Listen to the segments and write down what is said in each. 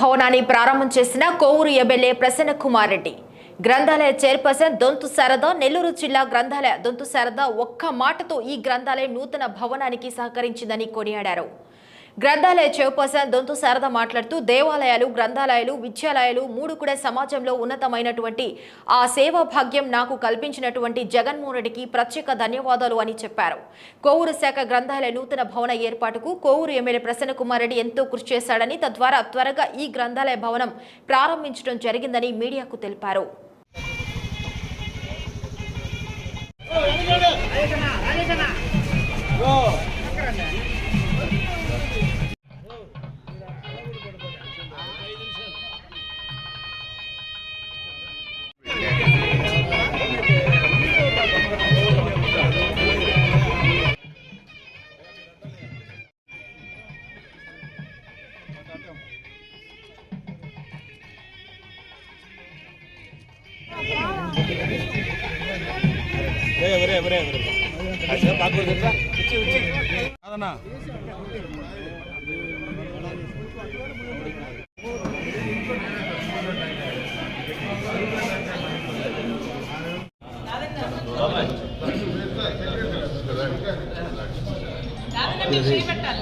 భవనాన్ని ప్రారంభం చేసిన కోవూరు ఎమ్మెల్యే ప్రసన్న కుమార్ రెడ్డి. గ్రంథాలయ చైర్పర్సన్ దొంతు శారద నెల్లూరు జిల్లా గ్రంథాలయ దొంతు శారద ఒక్క మాటతో ఈ గ్రంథాలయం నూతన భవనానికి సహకరించిందని కొనియాడారు. గ్రంథాలయ చైర్పర్సన్ దొంతు శారద మాట్లాడుతూ దేవాలయాలు గ్రంథాలయాలు విద్యాలయాలు మూడు కూడా సమాజంలో ఉన్నతమైనటువంటి ఆ సేవా భాగ్యం నాకు కల్పించినటువంటి జగన్మోహన్ రెడ్డికి ప్రత్యేక ధన్యవాదాలు అని చెప్పారు. కోవూరు శాఖ గ్రంథాలయ నూతన భవన ఏర్పాటుకు కోవూరు ఎమ్మెల్యే ప్రసన్న కుమార్ రెడ్డి ఎంతో కృషి చేశాడని తద్వారా త్వరగా ఈ గ్రంథాలయ భవనం ప్రారంభించడం జరిగిందని మీడియాకు తెలిపారు. కాదన్నా కాదండి, మీరు చేయి పెట్టాలి.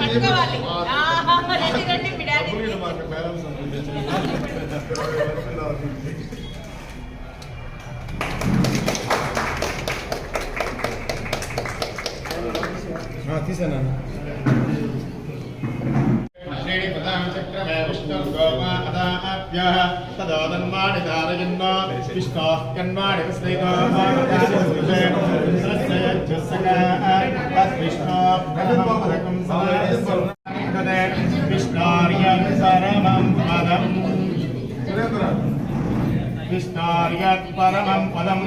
పట్టుకోవాలి. ఆహా, రండి, రండి, మీ డాడీ. తీసాను? తదోదన్మాణి ధారయన్నో విష్ణోః కన్మాణి విష్ణార్య జగత్ పరమం పదం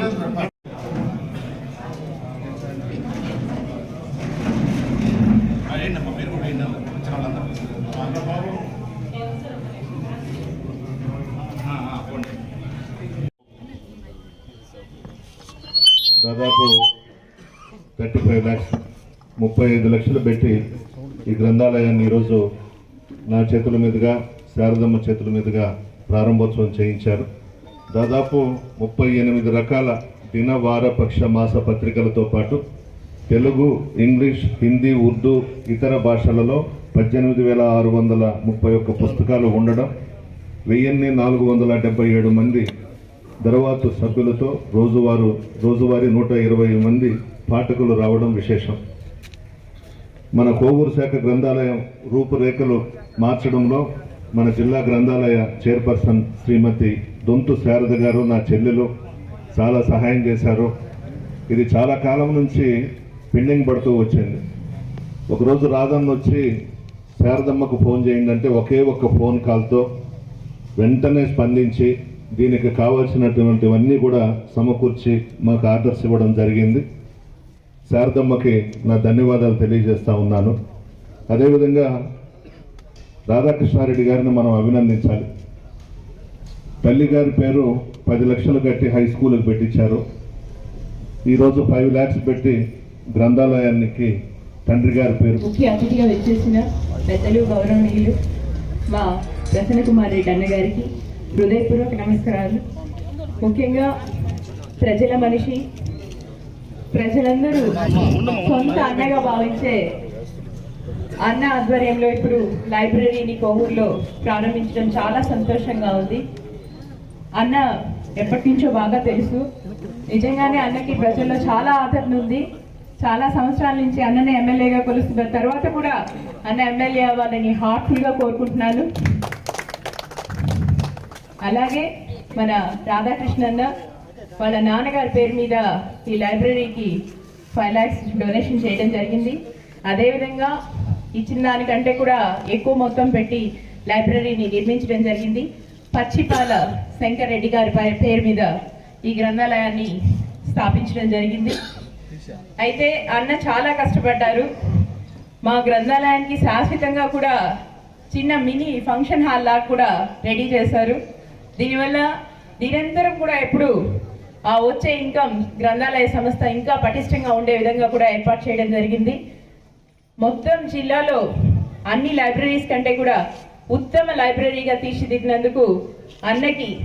దాదాపు థర్టీ ఫైవ్ ల్యాక్స్ ముప్పై ఐదు లక్షలు పెట్టి ఈ గ్రంథాలయాన్ని ఈరోజు నా చేతుల మీదుగా శారదమ్మ చేతుల మీదుగా ప్రారంభోత్సవం చేయించారు. దాదాపు ముప్పై ఎనిమిది రకాల దిన వార పక్ష మాస పత్రికలతో పాటు తెలుగు ఇంగ్లీష్ హిందీ ఉర్దూ ఇతర భాషలలో పద్దెనిమిది వేల ఆరు వందల ముప్పై ఒక్క పుస్తకాలు ఉండడం వెయ్యిన్ని నాలుగు వందల డెబ్బై ఏడు మంది దర్వాతు సభ్యులతో రోజువారు రోజువారీ నూట ఇరవై మంది పాఠకులు రావడం విశేషం. మన కోవూరు శాఖ గ్రంథాలయం రూపురేఖలు మార్చడంలో మన జిల్లా గ్రంథాలయ చైర్పర్సన్ శ్రీమతి దొంతు శారద గారు నా చెల్లెలు చాలా సహాయం చేశారు. ఇది చాలా కాలం నుంచి పెండింగ్ పడుతూ వచ్చింది. ఒకరోజు రాధన్న వచ్చి శారదమ్మకు ఫోన్ చేయండి అంటే ఒకే ఒక్క ఫోన్ కాల్తో వెంటనే స్పందించి దీనికి కావాల్సినటువంటివన్నీ కూడా సమకూర్చి మాకు ఆర్డర్స్ ఇవ్వడం జరిగింది. శారదమ్మకి నా ధన్యవాదాలు తెలియజేస్తూ ఉన్నాను. అదేవిధంగా రాధాకృష్ణారెడ్డి గారిని మనం అభినందించాలి. తల్లి గారి పేరు పది లక్షలు కట్టి హై స్కూల్కి పెట్టించారు. ఈరోజు ఫైవ్ ల్యాక్స్ పెట్టి గ్రంథాలయానికి తండ్రి గారి పేరు. ముఖ్య అతిథిగా వచ్చేసిన పెద్దలు గౌరవనీయులు మా ప్రసన్న కుమార్ రెడ్డి అన్నగారికి హృదయపూర్వక నమస్కారాలు. ముఖ్యంగా ప్రజల మనిషి ప్రజలందరూ సొంత అన్నగా భావించే అన్న ఆధ్వర్యంలో ఇప్పుడు లైబ్రరీని కోవూరులో ప్రారంభించడం చాలా సంతోషంగా ఉంది. అన్న ఎప్పటి నుంచో బాగా తెలుసు. నిజంగానే అన్నకి ప్రజల్లో చాలా ఆదరణ ఉంది. చాలా సంవత్సరాల నుంచి అన్నని ఎమ్మెల్యేగా కొలుస్తున్న తర్వాత కూడా అన్న ఎమ్మెల్యే అవ్వాలని హార్ట్ఫుల్గా కోరుకుంటున్నాను. అలాగే మన రాధాకృష్ణ అన్న వాళ్ళ నాన్నగారి పేరు మీద ఈ లైబ్రరీకి ఫైవ్ ల్యాక్స్ డొనేషన్ చేయడం జరిగింది. అదేవిధంగా ఇచ్చిన దానికంటే కూడా ఎక్కువ మొత్తం పెట్టి లైబ్రరీని నిర్మించడం జరిగింది. పచ్చిపాల శంకరెడ్డి గారి పే- పేరు మీద ఈ గ్రంథాలయాన్ని స్థాపించడం జరిగింది. అయితే అన్న చాలా కష్టపడ్డారు. మా గ్రంథాలయానికి శాశ్వతంగా కూడా చిన్న మినీ ఫంక్షన్ హాల్ లాగా కూడా రెడీ చేశారు. దీనివల్ల నిరంతరం కూడా ఎప్పుడు ఆ వచ్చే ఇన్కమ్ గ్రంథాలయ సంస్థ ఇంకా పటిష్టంగా ఉండే విధంగా కూడా ఏర్పాటు చేయడం జరిగింది. మొత్తం జిల్లాలో అన్ని లైబ్రరీస్ కంటే కూడా ఉత్తమ లైబ్రరీగా తీర్చిదిద్దినందుకు అన్నకి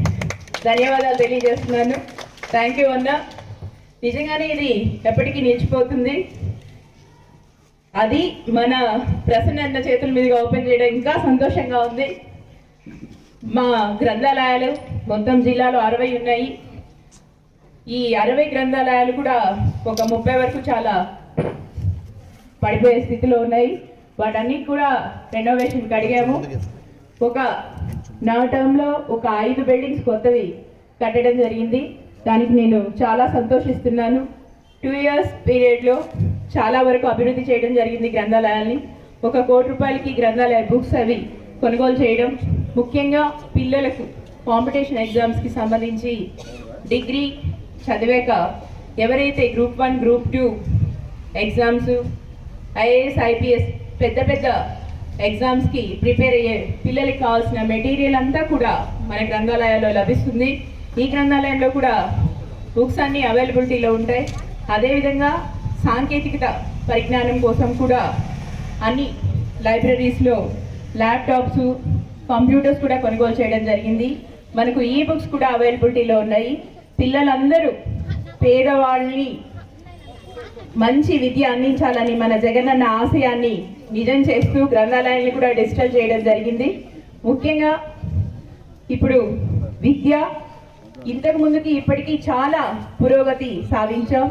ధన్యవాదాలు తెలియజేస్తున్నాను. థ్యాంక్ యూ అన్న. నిజంగానే ఇది ఎప్పటికీ నిలిచిపోతుంది. అది మన ప్రసన్న అన్న చేతుల మీదుగా ఓపెన్ చేయడం ఇంకా సంతోషంగా ఉంది. మా గ్రంథాలయాలు మొత్తం జిల్లాలో అరవై ఉన్నాయి. ఈ అరవై గ్రంథాలయాలు కూడా ఒక ముప్పై వరకు చాలా పడిపోయే స్థితిలో ఉన్నాయి. వాటన్నిటి కూడా రెనోవేషన్కి అడిగాము. ఒక నా టర్మ్లో ఒక ఐదు బిల్డింగ్స్ కొత్తవి కట్టడం జరిగింది. దానికి నేను చాలా సంతోషిస్తున్నాను. టూ ఇయర్స్ పీరియడ్లో చాలా వరకు అభివృద్ధి చేయడం జరిగింది గ్రంథాలయాల్ని. ఒక కోటి రూపాయలకి గ్రంథాలయ బుక్స్ అవి కొనుగోలు చేయడం. ముఖ్యంగా పిల్లలకు కాంపిటీషన్ ఎగ్జామ్స్కి సంబంధించి డిగ్రీ చదివాక ఎవరైతే group one group two exams IAS IPS పెద్ద పెద్ద ఎగ్జామ్స్కి ప్రిపేర్ అయ్యే పిల్లలకి కావాల్సిన మెటీరియల్ అంతా కూడా మన గ్రంథాలయాల్లో లభిస్తుంది. ఈ గ్రంథాలయంలో కూడా బుక్స్ అన్నీ అవైలబిలిటీలో ఉంటాయి. అదేవిధంగా సాంకేతికత పరిజ్ఞానం కోసం కూడా అన్ని లైబ్రరీస్లో ల్యాప్టాప్స్ కంప్యూటర్స్ కూడా కొనుగోలు చేయడం జరిగింది. మనకు ఈ బుక్స్ కూడా అవైలబిలిటీలో ఉన్నాయి. పిల్లలందరూ పేదవాళ్ళని మంచి విద్య అందించాలని మన జగనన్న ఆశయాన్ని నిజం చేస్తూ గ్రంథాలయాన్ని కూడా డిజిటల్ చేయడం జరిగింది. ముఖ్యంగా ఇప్పుడు విద్య ఇంతకు ముందుకి ఇప్పటికీ చాలా పురోగతి సాధించాం.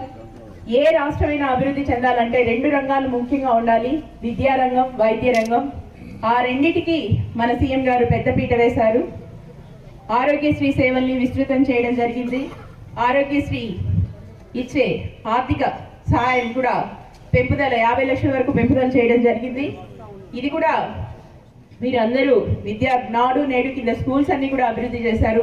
ఏ రాష్ట్రమైనా అభివృద్ధి చెందాలంటే రెండు రంగాలు ముఖ్యంగా ఉండాలి. విద్యారంగం వైద్య రంగం ఆ రెండిటికి మన సీఎం గారు పెద్దపీట వేశారు. ఆరోగ్యశ్రీ సేవల్ని విస్తృతం చేయడం జరిగింది. ఆరోగ్యశ్రీ ఇచ్చే ఆర్థిక సహాయం కూడా పెంపుదల యాభై లక్షల వరకు పెంపుదల చేయడం జరిగింది. ఇది కూడా మీరందరూ విద్యా నాడు నేడు కింద స్కూల్స్ అన్ని కూడా అభివృద్ధి చేశారు.